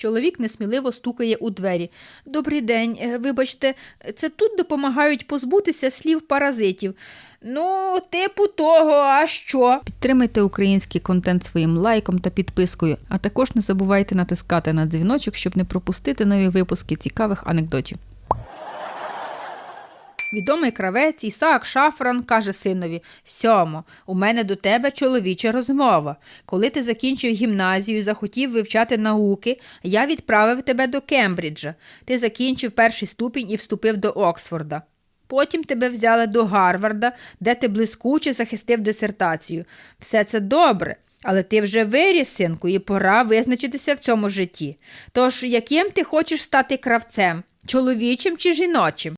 Чоловік несміливо стукає у двері. Добрий день, е, вибачте, це тут допомагають позбутися слів паразитів. Ну, типу того, а що? Підтримайте український контент своїм лайком та підпискою, а також не забувайте натискати на дзвіночок, щоб не пропустити нові випуски цікавих анекдотів. Відомий кравець Ісаак Шафран каже синові: Сьомо, у мене до тебе чоловіча розмова. Коли ти закінчив гімназію і захотів вивчати науки, я відправив тебе до Кембриджа. Ти закінчив перший ступінь і вступив до Оксфорда. Потім тебе взяли до Гарварда, де ти блискуче захистив дисертацію. Все це добре, але ти вже виріс, синку, і пора визначитися в цьому житті. Тож, яким ти хочеш стати кравцем? Чоловічим чи жіночим?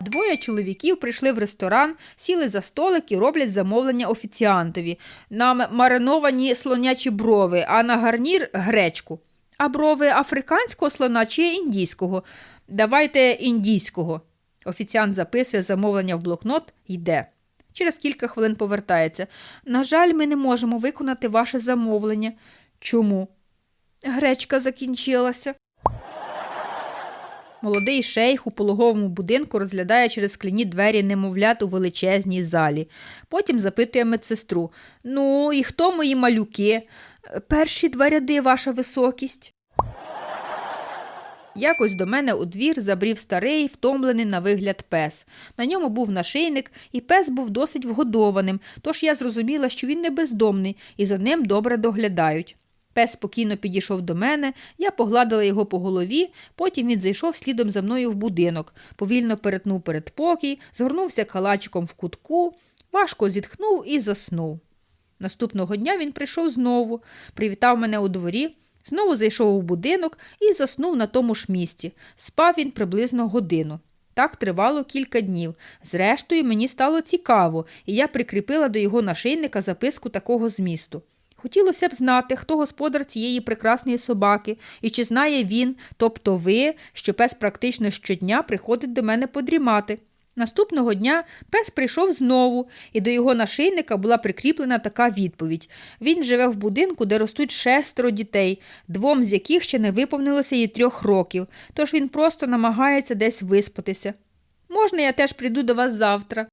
Двоє чоловіків прийшли в ресторан, сіли за столик і роблять замовлення офіціантові. Нам мариновані слонячі брови, а на гарнір гречку. А брови африканського слона чи індійського? Давайте індійського. Офіціант записує замовлення в блокнот йде. Через кілька хвилин повертається. На жаль, ми не можемо виконати ваше замовлення. Чому? Гречка закінчилася. Молодий шейх у пологовому будинку розглядає через скляні двері немовлят у величезній залі. Потім запитує медсестру: Ну, і хто мої малюки? Перші два ряди, ваша високість. Якось до мене у двір забрів старий, втомлений на вигляд пес. На ньому був нашийник, і пес був досить вгодованим, тож я зрозуміла, що він не бездомний, і за ним добре доглядають. Пес спокійно підійшов до мене, я погладила його по голові, потім він зайшов слідом за мною в будинок, повільно перетнув передпокій, згорнувся калачиком в кутку, важко зітхнув і заснув. Наступного дня він прийшов знову, привітав мене у дворі, знову зайшов у будинок і заснув на тому ж місці. Спав він приблизно годину. Так тривало кілька днів. Зрештою, мені стало цікаво, і я прикріпила до його нашийника записку такого змісту. Хотілося б знати, хто господар цієї прекрасної собаки, і чи знає він, тобто ви, що пес практично щодня приходить до мене подрімати. Наступного дня пес прийшов знову, і до його нашийника була прикріплена така відповідь. Він живе в будинку, де ростуть шестеро дітей, двом з яких ще не виповнилося і трьох років, тож він просто намагається десь виспатися. Можна я теж прийду до вас завтра?